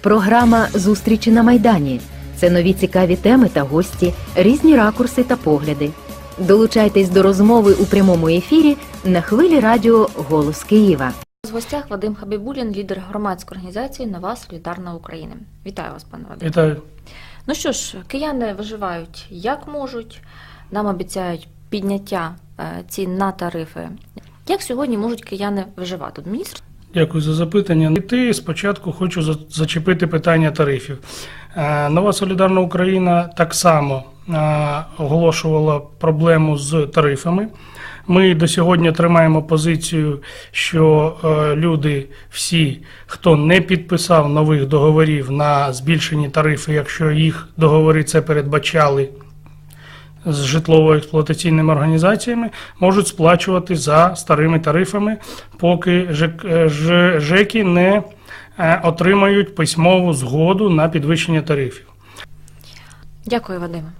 Програма Зустрічі на Майдані. Це нові цікаві теми та гості, різні ракурси та погляди. Долучайтесь до розмови у прямому ефірі на хвилі радіо Голос Києва. В гостях Вадим Хабібулін, лідер громадської організації Нова Солідарна Україна. Вітаю вас, пане Вадим. Вітаю. Ну що ж, кияни виживають як можуть. Нам обіцяють підняття е, цін на тарифи. Як сьогодні можуть кияни виживати? От Міністр Дякую за запитання. І ти спочатку хочу за- зачепити питання тарифів. Е, Нова Солідарна Україна так само е, оголошувала проблему з тарифами. Ми до сьогодні тримаємо позицію, що е, люди, всі, хто не підписав нових договорів на збільшені тарифи, якщо їх договори це передбачали з житлово-експлуатаційними організаціями можуть сплачувати за старими тарифами, поки е, ЖЕКи не е, отримають письмову згоду на підвищення тарифів. Дякую, Вадиме.